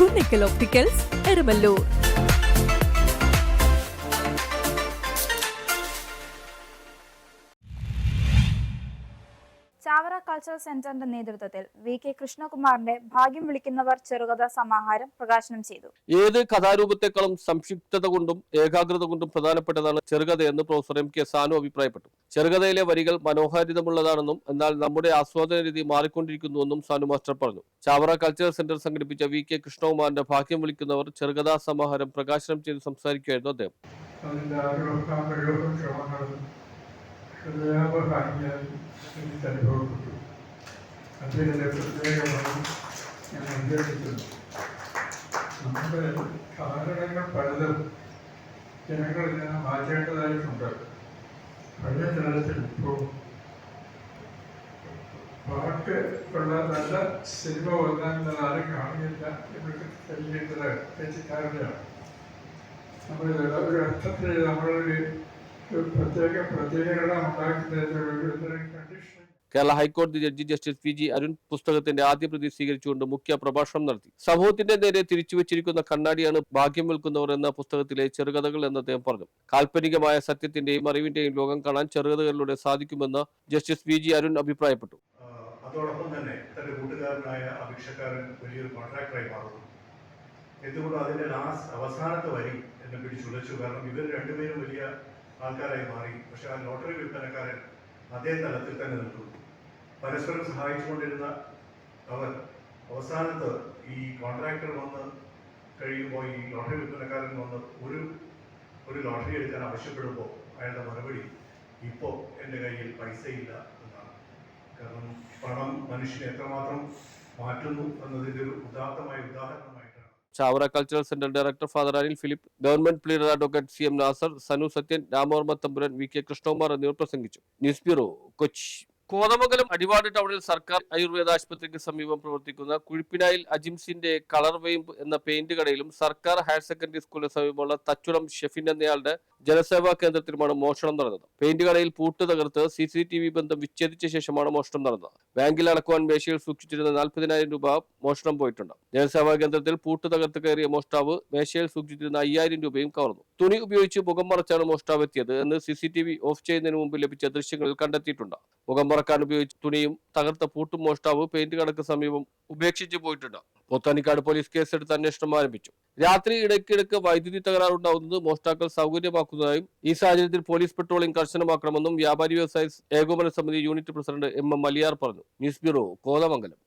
Kunnickal opticals Erumalloor Chavara cultural സെന്ററിന്റെ നേതൃത്വത്തിൽ V K കൃഷ്ണകുമാറിന്റെ ഭാഗ്യം വിളിക്കുന്നവർ ചെറുകഥ സമാഹാരം പ്രകാശനം ചെയ്തു. ഏത് കഥാരൂപത്തെക്കാളും സംക്ഷിപ്തത കൊണ്ടും ഏകാഗ്രത കൊണ്ടും പ്രധാനപ്പെട്ടതാണ് ചെറുകഥയെന്ന് പ്രൊഫസർ എം കെ സാനു അഭിപ്രായപ്പെട്ടു. ചെറുകഥയിലെ വരികൾ മനോഹാരിതമുള്ളതാണെന്നും എന്നാൽ നമ്മുടെ ആസ്വാദന രീതി മാറിക്കൊണ്ടിരിക്കുന്നുവെന്നും സാനു മാസ്റ്റർ പറഞ്ഞു. ചാവറ കൾച്ചറൽ സെന്റർ സംഘടിപ്പിച്ച വി കെ കൃഷ്ണകുമാറിന്റെ ഭാഗ്യം വിളിക്കുന്നവർ ചെറുകഥാ സമാഹാരം പ്രകാശനം ചെയ്ത് സംസാരിക്കുകയായിരുന്നു അദ്ദേഹം. നമ്മുടെ കാരണങ്ങൾ പലതും ജനങ്ങൾ ഇതിനെ മാറ്റേണ്ടതായിട്ടുണ്ട്. പഴയ തലത്തിൽ ഇപ്പോൾ പാട്ട് ഉള്ള നല്ല സിനിമ വന്നാൽ ആരും കാണുന്നില്ല എന്നൊക്കെ തെളിയിക്കുന്നത് തെറ്റിദ്ധാരണയാണ് നമ്മൾ ഒരു അർത്ഥത്തിൽ നമ്മളൊരു ഒരു പ്രത്യേക പ്രതികരണം ഉണ്ടാക്കുന്നതിന് ഒരു തരം കണ്ടീഷൻ കേരള ഹൈക്കോടതി judge justice P G Arun പുസ്തകത്തിന്റെ ആദ്യ പ്രതി സ്വീകരിച്ചുകൊണ്ട് മുഖ്യ പ്രഭാഷണം നടത്തി. സമൂഹത്തിന്റെ നേരെ തിരിച്ചുവച്ചിരിക്കുന്ന കണ്ണാടിയാണ് ഭാഗ്യം വിൽക്കുന്നവർ എന്ന പുസ്തകത്തിലെ ചെറുകഥകൾ എന്ന് അദ്ദേഹം പറഞ്ഞു. കാൽപ്പനികമായ സത്യത്തിന്റെയും അറിവിന്റെയും ലോകം കാണാൻ ചെറുകഥകളിലൂടെ സാധിക്കുമെന്ന് ജസ്റ്റിസ് പി ജി അരുൺ അഭിപ്രായപ്പെട്ടു. അതോടൊപ്പം തന്നെ തന്റെ കൂട്ടുകാരനായ അഭിക്ഷക്കാരൻ വലിയൊരു കോൺട്രാക്ടറായി മാറുന്നു. എന്തുകൊണ്ടും അതിന്റെ ലാസ്റ്റ് അവസാനത്തെ വരി എന്നെ പിടിച്ചുലച്ചു. കാരണം ഇവർ രണ്ടുപേരും വലിയ ആൾക്കാരായി മാറി. പക്ഷെ ആ ലോട്ടറി വിൽപ്പനക്കാരൻ അതേ തലത്തിൽ തന്നെ നിൽക്കുന്നു. പരസ്പരം സഹായിച്ചുകൊണ്ടിരുന്ന അവർ അവസാനത്ത് ഈ കോൺട്രാക്ടർ വന്ന് കഴിയുമ്പോൾ ഈ ലോട്ടറി വിൽപ്പനക്കാരൻ വന്ന് ഒരു ഒരു ലോട്ടറി എടുക്കാൻ ആവശ്യപ്പെടുമ്പോൾ അയാളുടെ മറുപടി ഇപ്പോൾ എന്റെ കയ്യിൽ പൈസയില്ല എന്നാണ്. കാരണം പണം മനുഷ്യനെ എത്രമാത്രം മാറ്റുന്നു എന്നതിന്റെ ഒരു ഉദാത്തമായ ഉദാഹരണമായിട്ടാണ്. Chavara cultural centre director father Anil Philip government pleader advocate C M Nasar Sanu Sathyan Ramavarma Thampuran V K Krishnakumar എന്നിവർ പ്രസംഗിച്ചു. News bureau Kochi. Kothamangalam Adivad ടൗണിൽ സർക്കാർ ആയുർവേദ ആശുപത്രിക്ക് സമീപം പ്രവർത്തിക്കുന്ന കുഴിപ്പിനായിൽ അജിംസിന്റെ കളർ വെയിമ്പ് എന്ന പെയിന്റ് കടയിലും സർക്കാർ ഹയർ സെക്കൻഡറി സ്കൂളിന് സമീപമുള്ള തച്ചുളം ഷെഫിൻ എന്നയാളുടെ ജനസേവാ കേന്ദ്രത്തിലുമാണ് മോഷണം നടന്നത്. പെയിന്റ് കടയിൽ പൂട്ട് തകർത്ത് സി സി ടി വി ബന്ധം വിച്ഛേദിച്ച ശേഷമാണ് മോഷണം നടന്നത്. ബാങ്കിൽ അടക്കുവാൻ മേശയിൽ സൂക്ഷിച്ചിരുന്ന നാൽപ്പതിനായിരം രൂപ മോഷണം പോയിട്ടുണ്ട്. ജനസേവാ കേന്ദ്രത്തിൽ പൂട്ട് തകർത്ത് കയറിയ മോഷ്ടാവ് മേശയിൽ സൂക്ഷിച്ചിരുന്ന അയ്യായിരം രൂപയും കവർന്നു. തുണി ഉപയോഗിച്ച് മുഖം മറച്ചാണ് മോഷ്ടാവ് എത്തിയത് എന്ന് C C T V off ചെയ്യുന്നതിന് മുമ്പ് ലഭിച്ച ദൃശ്യങ്ങളിൽ കണ്ടെത്തിയിട്ടുണ്ട്. മുഖം മറക്കാൻ ഉപയോഗിച്ച തുണിയും തകർത്ത പൂട്ടും മോഷ്ടാവ് പെയിന്റ് കടക്ക് സമീപം ഉപേക്ഷിച്ചു പോയിട്ടുണ്ട്. പോത്താനിക്കാട് പോലീസ് കേസെടുത്ത് അന്വേഷണം ആരംഭിച്ചു. രാത്രി ഇടയ്ക്കിടയ്ക്ക് വൈദ്യുതി തകരാറുണ്ടാവുന്നത് മോഷ്ടാക്കൾ സൗകര്യമാക്കുന്നതായും ഈ സാഹചര്യത്തിൽ പോലീസ് പെട്രോളിംഗ് കർശനമാക്കണമെന്നും വ്യാപാരി വ്യവസായ ഏകോപന സമിതി unit president M M Maliyar പറഞ്ഞു. News bureau Kothamangalam.